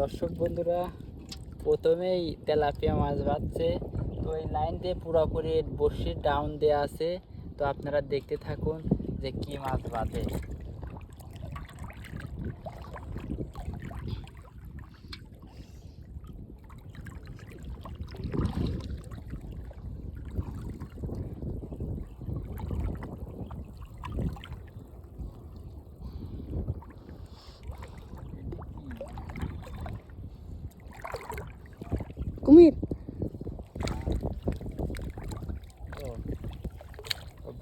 দর্শক বন্ধুরা, প্রথমেই তেলাপিয়া মাছ ভাবছে তো এই লাইন দিয়ে পুরোপুরি বসির ডাউন দেওয়া আছে। তো আপনারা দেখতে থাকুন যে কী মাছ বাঁধে কুমির।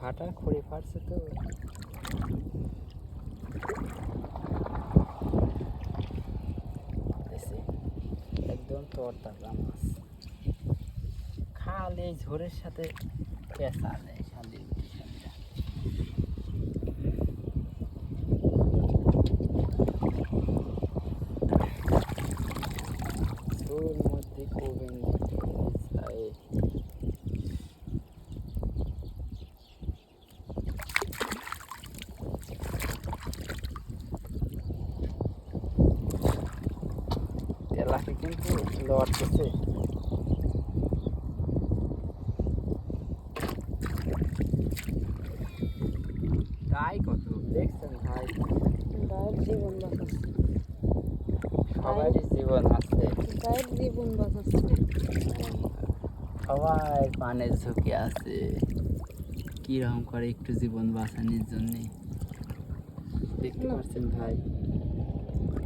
ভাটা খড়ি ফাটছে তো। একদম তরতাজা মাছ খালে এই ঝোরের সাথে পেঁচা নেই শালি শালিরা। ঝোর মধ্যে কোবেন যায় তেলাকে কিন্তু লড়তেছে তাই কত দেখছেন ভাই গায়ের জীবন বাঁচাচ্ছে সবারই জীবন আছে গায়ের জীবন বাঁচাচ্ছে সবাই পানের ঝুঁকি আছে। কীরকম করে একটু জীবন বাঁচানোর জন্যে? দেখতে। পাচ্ছেন ভাই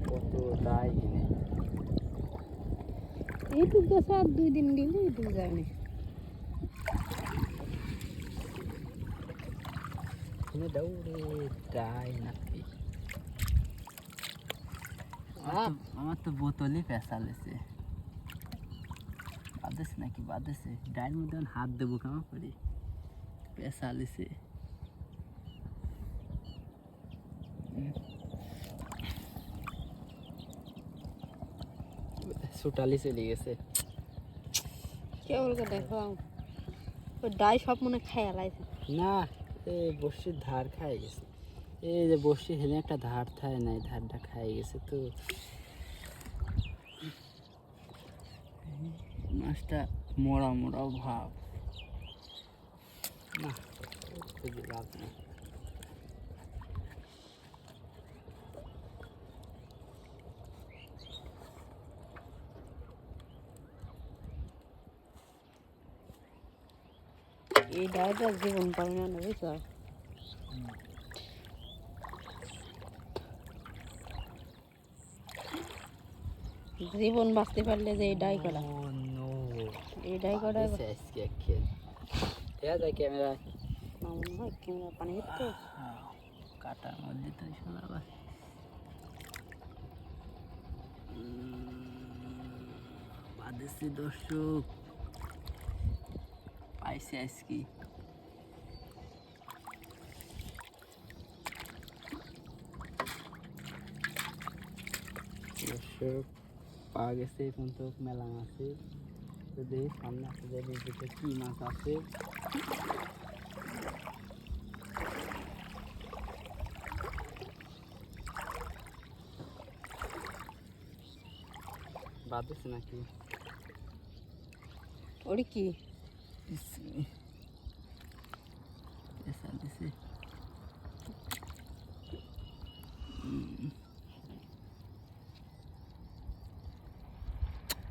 কত তাই কিনে এইটুক গাছে আর দুই দিন গেলে এইটুক যায়নি দৌড়ে তাই নাকি আমার তো- বোতলই পেঁচালেছে বাঁধেছে নাকি বাঁধেছে। ডায়ের মধ্যে হাত দেবো কেমন করে। পেঁচালেছে সুটালি চলে গেছে। কেবলকে দেখো? ওই ডাই সব মনে আছে না এই বর্ষির ধার খাই গেছে। এই যে বর্ষি হেলে একটা ধার থাকে না এই ধারটা খাই গেছে তো মাছটা মোড়া মোড়াও ভাব না খুঁজে লাভ নেই এই ডাইটা জীবন পাবে না বুঝছো জীবন বাঁচতে পারলে যে এই ডাই করা। ও নো এই ডাই করা আজকে খেল দেয়া যায় ক্যামেরা ক্যামেরা পানি তো কাটার মধ্যে তো শোনা আবার। বাদেশি দর্শক পাইছে আজকে দর্শক পাওয়া গেছে এখন তো মেলা মাছে তো দেখি সামনে আসতে যাই দেখতে কি মাছ আছে বাদছে নাকি ওরে কি এসা দিছে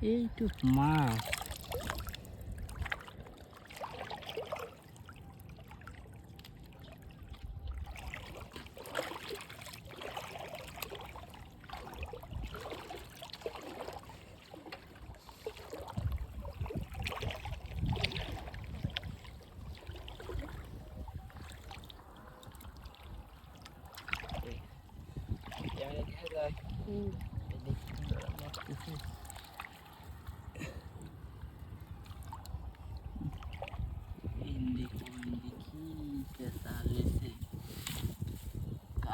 এইটুক মাছ ক্যামেরা দেখা যায় হুম। দেখি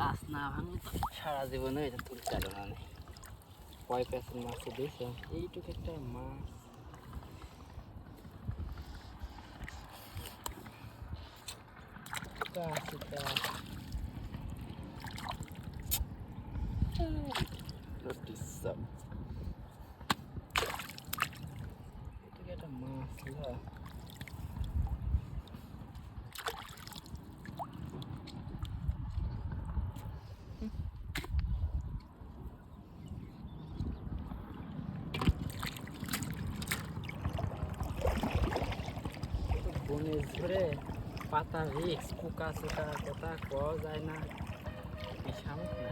আস না ভাঙলে। তো সারা জীবনে এটা তুলতে পারো না কয় প্যাসের মাছ দেখছ এইটুকু একটা মাছ। একটা বনে ঝরে পাতা রিক্স পোকা চোকা কথা কওয়া যায় না না